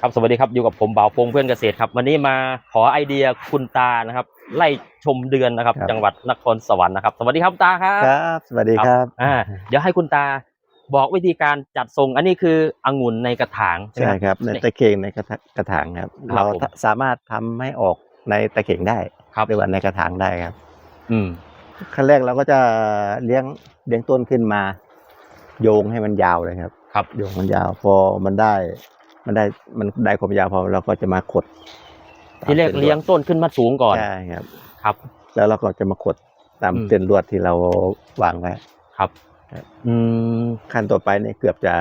ครับสวัสดีครับอยู่กับผมบ่าวพงเพื่อนเกษตรครับ วันนี้มาขอไอเดียคุณตานะครับ ไล่ชมเดือนนะครับ ครับ จังหวัดนครสวรรค์นะครับ สวัสดีครับคุณตาครับครับ สวัสดีครับ อ่าเดี๋ยวให้คุณตาบอกวิธีการจัดทรง อันนี้คือองุ่นในกระถางใช่ไหมใช่ครับ ในตะเข่งในกระถกระถางครับ ครับเราผม สามารถทำให้ออกในตะเข่งได้ครับหรือว่าในกระถางได้ครับ อืมขั้นแรกเราก็จะเลี้ยงเลี้ยงต้นขึ้นมา โยงให้มันยาวเลยครับ ครับโยงมันยาวพอมันได้ มันได้มันได้ความยาวพอเราก็จะมาขดที่แรกตามส้นเลี้ยงต้นขึ้นมาสูงก่อนใช่ครับ ครับ แล้วเราก็จะมาขดตามอืมเส้นลวดที่เราวางไว้ครับครับอืมขั้นต่อไปเนี่ยเกือบจะ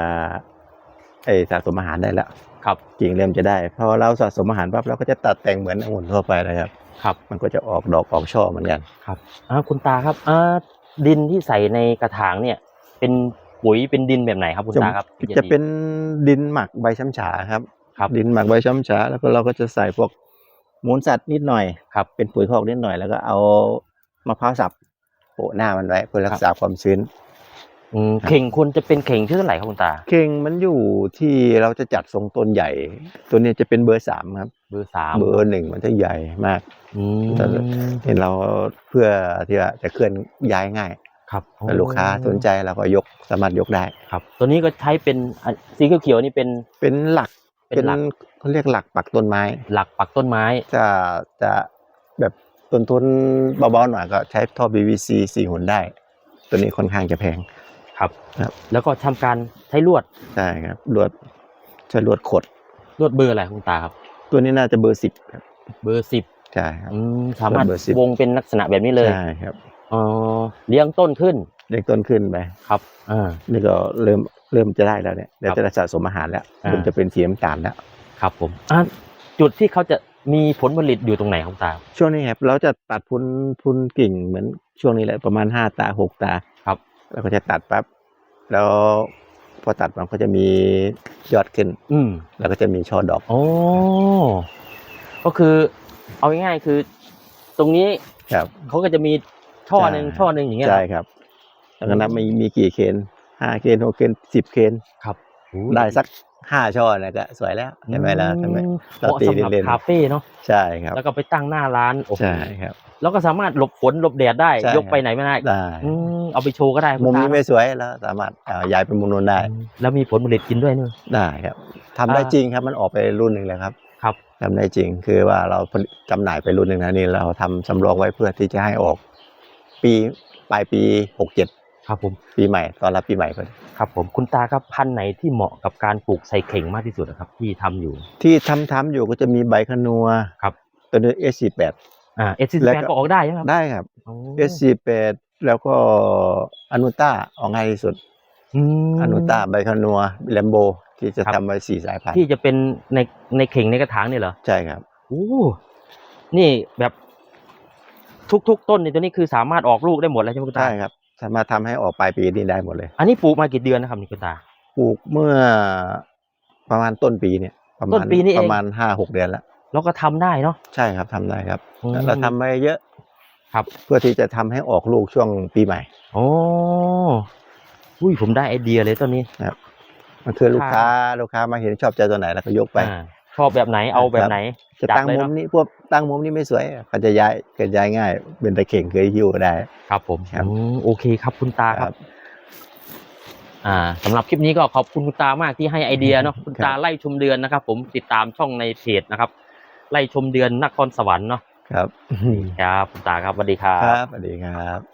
ไอสะสมอาหารได้แล้วครับกิ่งเริ่มจะได้พอเราสะสมอาหารปั๊บเราก็จะตัดแต่งเหมือนองุ่นทั่วไปเลยครับ ครับ มันก็จะออกดอกออกช่อเหมือนกันครับอ่าคุณตาครับอ่าดินที่ใส่ในกระถางเนี่ย เป็น ปุ๋ยเป็นดินแบบไหนครับคุณตาครับที่จะดีเป็นดินหมักใบช้ำฉาครับครับดินหมักใบช้ำฉาแล้วก็เราก็จะใส่พวกมูลสัตว์นิดหน่อยครับเป็นปุ๋ยคอกนิดหน่อยแล้วก็เอามะพร้าวสับโปะหน้ามันไว้เพื่อรักษาความชื้นอืมเข่งควรจะเป็นเข่งที่เท่าไหร่ครับคุณตา เข่งมันอยู่ที่เราจะจัดทรงต้นใหญ่ ตัวนี้จะเป็นเบอร์สามครับ เบอร์สามเบอร์หนึ่งมันจะใหญ่มากอืมแต่เห็นเราเพื่อที่ว่าจะเคลื่อนย้ายง่าย ครับถ้าลูกค้าสนใจเราก็ยกสามารถยกได้ครับ ตัวนี้ก็ใช้เป็นอันสีเขียวๆนี่เป็นเป็นหลักเป็นหลักเขาเรียกหลักปักต้นไม้ หลักปักต้นไม้ จะจะแบบต้นทุนเบาๆหน่อยก็ใช้ท่อ PVC สี่หุ่นได้ ตัวนี้ค่อนข้างจะแพงครับครับ แล้วก็ทำการใช้ลวดใช่ครับลวดใช้ลวดขดลวดเบอร์อะไรคุณตาครับ ตัวนี้น่าจะเบอร์สิบครับเบอร์สิบใช่ครับอืมสามารถเบอร์10วงเป็นลักษณะแบบนี้เลยใช่ครับ อ๋อเลี้ยงต้นขึ้น เล็กต้นขึ้นไปครับอ่านี่ก็เริ่มเริ่มจะได้แล้วเนี่ยเดี๋ยวครับจะได้สะสมอาหารแล้วอ่ามันจะเป็นสีน้ำตาลแล้วครับผมอ่าจุดที่เขาจะมีผลผลิตอยู่ตรงไหนครับคุณตา ช่วงนี้ครับเราจะตัดพุนพุนกิ่งเหมือนช่วงนี้แหละประมาณห้าตาหกตาครับแล้วก็จะตัดปั๊บแล้วพอตัดมันก็จะมียอดขึ้น อืมแล้วก็จะมีช่อดอกโอ้ก็คือ เอาง่ายๆคือ ตรงนี้ครับเขาก็จะมี ช่อหนึ่งใช่ช่อหนึ่งอย่างเงี้ยเหรใช่อครับแล้วก็นับมีมีกี่เคนห้าเคนหกเคนสิบเคนครับได้สักห้าช่อนะก็สวยแล้วใช่ไหมล่ะใช่ไหมอืเราเหมาะตีสำหรับเล่นๆคาเฟ่เนาะใช่ครับ แล้วก็ไปตั้งหน้าร้านโอ้โหใช่ครับ แล้วก็สามารถหลบฝนหลบแดดได้ใช่ยกไปไหนไม่ได้ได้อืมเอาไปโชว์ก็ได้คุณมุมนี้ตาไม่สวยแล้วสามารถอ่าย้ายไปมุมนู้นได้อืมแล้วมีผลผลิตกินด้วยเนอะได้ครับทำได้อ่าจริงครับมันออกไปรุ่นหนึ่งแล้วครับครับทำได้จริงคือว่าเราผลิตจำหน่ายไปรุ่นหนึ่งนะนี่เราทำสำรองไว้เพื่อที่จะให้ออก ปีปลายปีหกเจ็ดครับผมปีใหม่ตอนรับปีใหม่พอดีครับผมคุณตาครับพันธุ์ไหนที่เหมาะกับการปลูกใส่เข่งมากที่สุดอะครับ ที่ทำอยู่ที่ทำทำอยู่ก็จะมีใบขนัวครับตัวนี้ S48 อ่าเอสซีแล้วแปก็ ก็ออกได้ใช่ไหมครับได้ครับ อ๋อ S48 แล้วก็อนุต้าออกง่ายที่สุดอืมอนุต้าใบขนัวแลมโบที่จะครับ ทำไว้สี่สายพันธุ์ที่จะเป็นในในเข่งในกระถางเนี่ยเหรอใช่ครับ โอ้นี่แบบ ทุก ๆ ต้นในตัวนี้คือสามารถออกลูกได้หมดแล้วใช่ไหมคุณตา ใช่ครับ สามารถทำให้ออกปลายปีนี้ได้หมดเลย อันนี้ปลูกมากี่เดือนนะครับนี่คุณตา ปลูกเมื่อประมาณต้นปีเนี่ย ประมาต้ณนปีนี้เอง ประมาณห้าหกเดือนแล้ว แล้วก็ทำได้เนาะ ใช่ครับทำได้ครับอืมเราทำไปเยอะครับ เพื่อที่จะทำให้ออกลูกช่วงปีใหม่ โอ้อุ้ยผมได้ไอเดียเลยต้นนี้ มันคือลูกค้าลูกค้ามาเห็นชอบใจตัวไหนแล้วก็ยกไป อ่า ชอบแบบไหนเอาแบบไหนจะจัดตั้งเลยมุเนมอะนี้พวกตั้งมุมนี้ไม่สวยก็จะย้ายเกิดย้ายง่าย เป็นตะเข่งเคยหิ้วได้ ครับผมครับอืมโอเคครับคุณตาคครัรับบอ่าสำหรับคลิปนี้ก็ขอบคุณคุณตามากที่ให้ไอเดียเนาะคุณตาไล่ชมเดือนนะครับ ผมติดตามช่องในเพจนะครับ ไล่ชมเดือนนครสวรรค์เนาะครับครับคุณตาครับสวัสดีครัครับบสวัสดีครับ